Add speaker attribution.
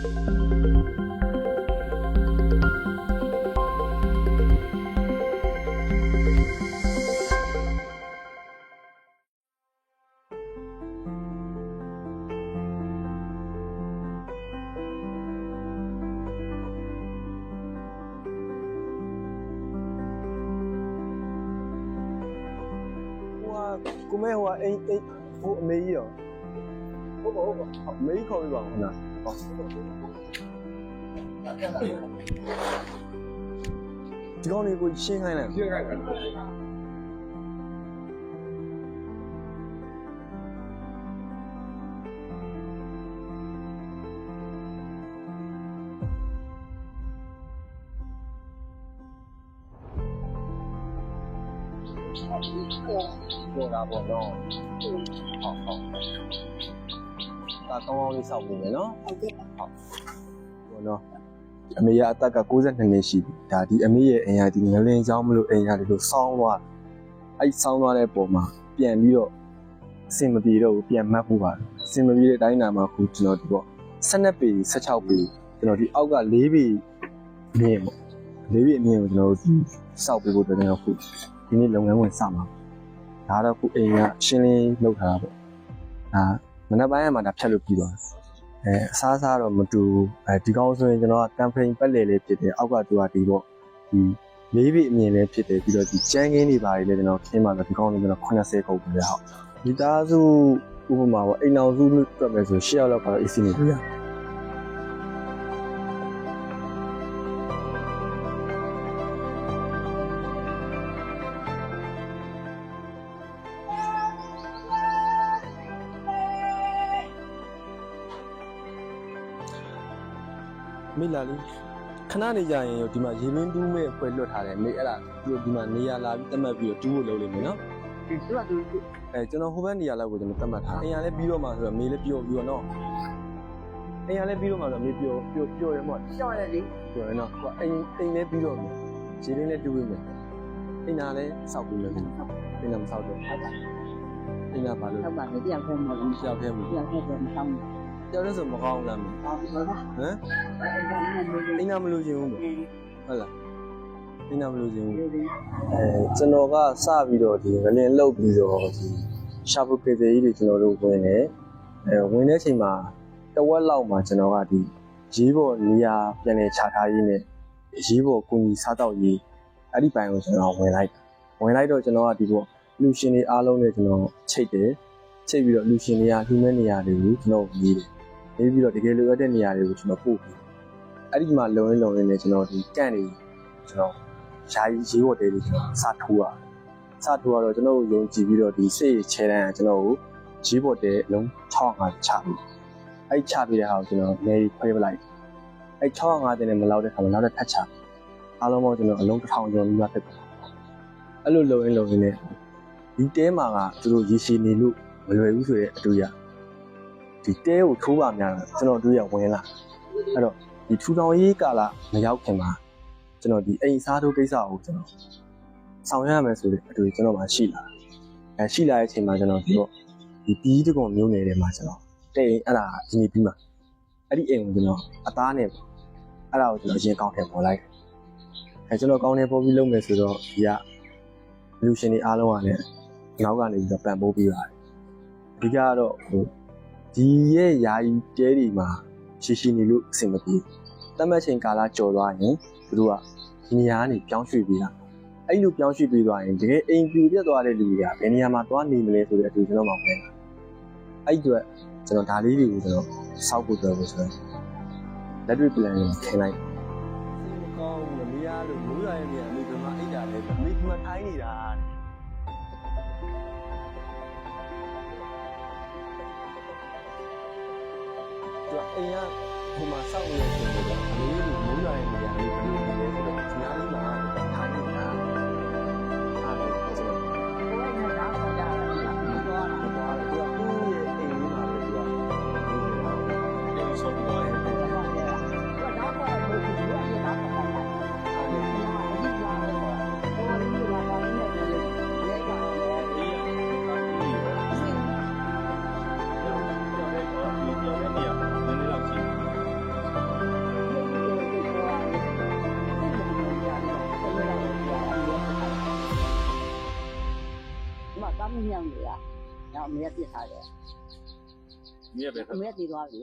Speaker 1: ဟိုကကိုမဲဟိုကအိမ်အိမ်ဟိုအ မေကြီးရောဟုတ်ပါဟုတ်ပါအမေကြီးခေါ်ပြပါဦးခဏဒီကောင်လေးကိုရှင်းခိုင်းလိုက်
Speaker 2: ပြည့်ခိုင်းတယ်
Speaker 1: ပြောတာပေါ့နော်ဟုတ်ဟုတ် ဒါကောင်းကောင်းလေးစောက်ပြီးမယ်နော်
Speaker 3: ဟုတ်ကဲ့ပါ
Speaker 1: ပေါ့နော်အမေရအသက်က62နှစ်ရှိပြီဒါဒီအမေရဲ့အိမ်ရဒီငလင်းချောင်းမလို့အိမ်ရတယ်လို့စောင်းသွားအဲ့စောင်းသွားတဲ့ပုံမှာပြန်ပြီးတော့အစင်မပြေတော့ဘူးပြန်မှတ်ဖို့ပါအစင်မပြေတဲ့အတိုင်းနာမှာခုကျွန်တော်ဒီပေါ့12ပေ16ပေကျွန်တော်ဒီအောက်က4ပေမြင်ပေါ့4ပေအမြင်ကိုကျွန်တော်ဒီစောက်ပေးဖို့အတွက်ကျွန်တော်ခုဒီနေ့လုပ်ငန်းဝင်စမှာဒါတော့ခုအိမ်ကရှင်းလင်းလုပ်ထားတာပေါ့ဒါ မနက်ပိုင်းကမှဒါဖြတ်လို့ပြီးသွားတယ်အဲအစားအစားတော့မတူဘူးအဲဒီကောင်းဆိုရင်ကျွန်တော်ကတမ်ဖရိန်ပက်လေလေးဖြစ်တယ်အောက်ကသူကဒီပေါ့ဒီလေးပြအမြင်လေးဖြစ်တယ်ပြီးတော့ဒီကျန်းကင်းတွေပါတယ်လေကျွန်တော်ခင်းပါတော့ဒီကောင်းလေးကျွန်တော်80ခုပြရအောင်ဒီသားစုဥပမာပေါ့အိမ်အောင်စုလို့တွက်မယ်ဆို10ယောက်လောက်ကတော့ AC နေပြ မိလာလေးခဏနေကြရင်ဒီမှာရေမင်းတူးမဲ့ဖွဲလွတ်ထားတယ်မိအဲ့ဒါသူဒီမှာနေရာလာပြီးတက်မှတ်ပြီးတော့တူးဖို့လုပ်လိမ့်မယ်နော်
Speaker 3: ဒီသူကသူ
Speaker 1: အဲကျွန်တော်ဟိုဘက်နေရာလောက်ကိုကျွန်တော်တတ်မှတ်ထားအိမ်ရလည်းပြီးတော့မှဆိုတော့မေလည်းပြောပြီးတော့နော်အိမ်ရလည်းပြီးတော့မှဆိုတော့မေပြောပြောပြောတယ်မို့
Speaker 3: ရှော့ရလေ
Speaker 1: ပြောရနော်ဟိုအိမ်အိမ်လည်းပြီးတော့မယ်ခြေရင်းလည်းတူးပြီးမယ်အိမ်နာလည်းစောက်ပြီးမယ်အိမ်နာမစောက်တော့အိမ်နာဘာလို့
Speaker 3: ဟုတ်ပါလေတယောက်ခဲမလို့
Speaker 1: ရှောက်ခဲမှု
Speaker 3: တယောက်ခဲပဲမဆောင်ဘူး
Speaker 1: ကြောက်လို့ဆိုမကောင်းဘူးလားမ
Speaker 3: ဟောဒီလိုပါ
Speaker 1: ဟမ်
Speaker 3: အဲ့ဒါနဲ့လို့
Speaker 1: အိမ်နာမလို့ခြင်းဘူးဟုတ်လားအိမ်နာမလို့ခြင်းဘူး
Speaker 3: ဒီဒီ
Speaker 1: အဲကျွန်တော်ကစပြီးတော့ဒီငလင်လုတ်ပြီးတော့ဒီရှာဖွေပေသေးကြီးတွေကျွန်တော်တို့ဝင်နေအဲဝင်တဲ့အချိန်မှာတဝက်လောက်မှာကျွန်တော်ကဒီရေးပေါ်နေရာပြန်လည်ခြာထားရေးနဲ့ရေးပေါ်ကုညီစားတော့ရေးအဲ့ဒီပိုင်းကိုကျွန်တော်ဝင်လိုက်ဝင်လိုက်တော့ကျွန်တော်ကဒီပေါ့လူရှင်တွေအားလုံးနဲ့ကျွန်တော်ချိတ်တယ်ချိတ်ပြီးတော့လူရှင်တွေကလှူမဲ့နေရာတွေကိုကျွန်တော်ရေးတယ် ရေးပြီးတော့တကယ်လိုအပ်တဲ့နေရာတွေကိုကျွန်တော်ပို့ပြီးအဲ့ဒီမှာလုံရင်းလုံရင်းနဲ့ကျွန်တော်ဒီကန့်တွေကျွန်တော်ယာယီရေးဝတ်တယ်လို့ကျွန်တော်စထိုးရတယ်။စထိုးရတော့ကျွန်တော်ကိုယုံကြည်ပြီးတော့ဒီစိတ်ချဲတန်းကကျွန်တော်ကိုရေးဝတ်တယ်အလုံး650ချပြီး။အဲ့ချပြီးတဲ့ဟာကိုကျွန်တော်နေခွဲပလိုက်။အဲ့650တင်နဲ့မလောက်တဲ့ခါမှာနောက်တစ်ထပ်ချ။အားလုံးပေါင်းကျွန်တော်အလုံး1000ကျော်ပြီးသွားတက်တယ်။အဲ့လိုလုံရင်းလုံရင်းနဲ့ဒီတဲမှာကသူတို့ရေရှည်နေလို့မလွယ်ဘူးဆိုတဲ့အတူရ ဒီတဲကိုထိုးပါများတော့ကျွန်တော်တို့ရဝင်လာအဲ့တော့ဒီထူထောင်ရေးကာလမရောက်ခင်မှာကျွန်တော်ဒီအိမ်စားထိုးကိစ္စကိုကျွန်တော်ဆောင်ရွက်ရမယ်ဆိုတဲ့အတွေ့ကျွန်တော်မှရှိလာအဲရှိလာတဲ့အချိန်မှာကျွန်တော်ဒီတော့ဒီပြီးတကုံမျိုးနယ်ထဲမှာကျွန်တော်တဲ့အိမ်အဲ့ဒါဒီနေ့ပြီးမှအဲ့ဒီအိမ်ကိုကျွန်တော်အသားနဲ့အဲ့ဒါကိုကျွန်တော်အရင်ကောင်းထဲပေါ်လိုက်အဲကျွန်တော်ကောင်းထဲပေါ်ပြီးလုပ်မယ်ဆိုတော့ဒီကလူရှင်တွေအားလုံးကလည်းနောက်ကနေပြီးတော့ပံ့ပိုးပေးပါတယ်အဓိကကတော့ဟို ဒီရဲ့ယာယီတဲတွေမှာရှိရှိနေလို့အဆင်မပြေတတ်မှတ်ချိန်ကာလကျော်သွားရင်သူတို့ကဒီနေရာကနေပြောင်းရွှေ့ပေးတာအဲ့လိုပြောင်းရွှေ့ပေးသွားရင်တကယ်အိမ်ပြူပြတ်သွားတဲ့လူတွေကဘယ်နေရာမှာသွားနေမလဲဆိုတဲ့အတူကျွန်တော်မှဝင်လာအဲ့ဒီအတွက်ကျွန်တော်ဒါလေးတွေကိုကျွန်တော်စောက်ဖို့ပြောဖို့ဆိုတော့ လက်တွေ့ plan ကိုခင်းလိုက်စိတ်မကောင်းဘူးမရလို့မိုးရွာရဲ့နေရာအမေကမှအိတ်တာလဲအမေကမှထိုင်းနေတာသူ အိမ်ကဟိုမှာစောက်နေတဲ့ချိန်ကတော့အမေလို
Speaker 3: မှုမြောက်နေတာ။တော့အမေကပြစ်ထားတယ်
Speaker 2: မြည့်ပဲ။
Speaker 3: အမေကတည်သွားပြီ